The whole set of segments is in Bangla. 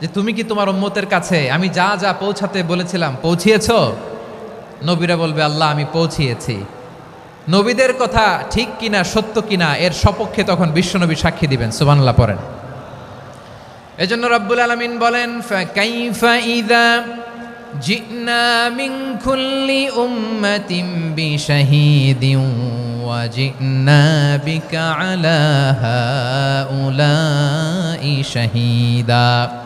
যে তুমি কি তোমার উম্মতের কাছে, আমি যা যা পৌঁছাতে বলেছিলাম, পৌঁছিয়েছ? নবীরা বলবে, আল্লাহ, আমি পৌঁছিয়েছি। নবীদের কথা ঠিক কিনা, সত্য কিনা, এর সপক্ষে তখন বিশ্বনবী সাক্ষী দিবেন, সুবহানাল্লাহ, পড়েন। এজন্য রব্বুল আলমিন বলেন শাহিদা।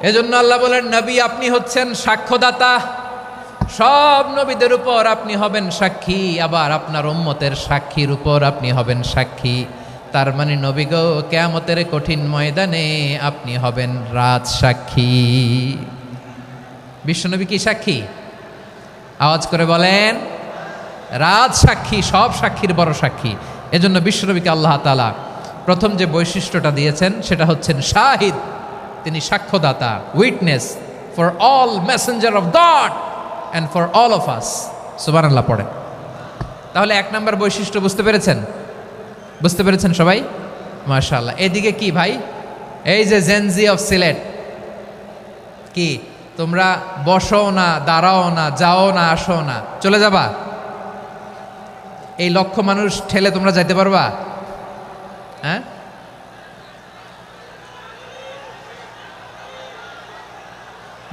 এজন্য আল্লাহ বলেন, নবী, আপনি হচ্ছেন সাক্ষ্যদাতা। সব নবীদের উপর আপনি হবেন সাক্ষী। আবার আপনার উম্মতের সাক্ষীর উপর আপনি হবেন সাক্ষী। তার মানে নবী গো, কেয়ামতের কঠিন ময়দানে আপনি হবেন রাজ সাক্ষী। বিশ্বনবী কি সাক্ষী? আওয়াজ করে বলেন, রাজ সাক্ষী, সব সাক্ষীর বড় সাক্ষী। এজন্য বিশ্বনবীকে আল্লাহ তালা প্রথম যে বৈশিষ্ট্যটা দিয়েছেন, সেটা হচ্ছেন শাহিদ। তিনি সাক্ষ্যদাতা witness for all messenger of God and for all of us সুবান আল্লাহ পড়েন। তাহলে এক নম্বর বৈশিষ্ট্য বুঝতে পেরেছেন? বুঝতে পেরেছেন সবাই? মাশাআল্লাহ। এদিকে কি ভাই? এই যে জেনজি অফ সিলেট কি? তোমরা বসো না, দাঁড়াও না, যাও না, আসো না। চলে যাবা? এই লক্ষ মানুষ ঠেলে তোমরা যাইতে পারবা? হ্যাঁ?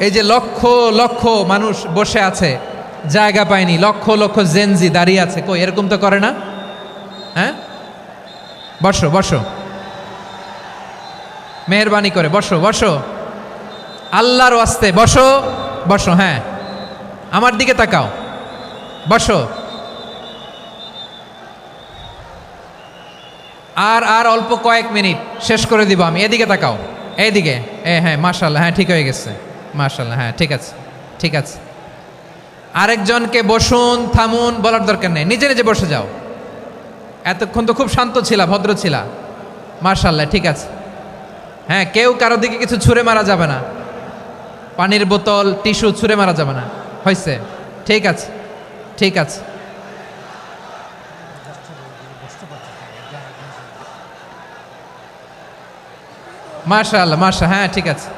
এই যে লক্ষ লক্ষ মানুষ বসে আছে, জায়গা পায়নি, লক্ষ লক্ষ জেনজি দাঁড়িয়ে আছে, কই, এরকম তো করে না? হ্যাঁ? বসো বসো। মেহরবানি করে, বসো বসো। আল্লাহর ওয়াস্তে, বসো বসো হ্যাঁ। আমার দিকে তাকাও। বসো। আর আর অল্প কয়েক মিনিট, শেষ করে দিব আমি। এদিকে তাকাও। এইদিকে। এ হ্যাঁ মার্শাল্লাহ হ্যাঁ ঠিক হয়ে গেছে। মার্শাল্লাহ হ্যাঁ ঠিক আছে ঠিক আছে। আরেকজনকে বসুন, থামুন, বলার দরকার নেই। নিজে নিজে বসে যাও। এতক্ষণ তো খুব শান্ত ছিলা, ভদ্র ছিলা। মার্শাল্লাহ ঠিক আছে। হ্যাঁ কেউ কারও দিকে কিছু ছুঁড়ে মারা যাবে না। পানির বোতল, টিস্যু ছুঁড়ে মারা যাবে না। হয়েছে ঠিক আছে ঠিক আছে। মার্শাল্লাহ মার্শা হ্যাঁ ঠিক আছে।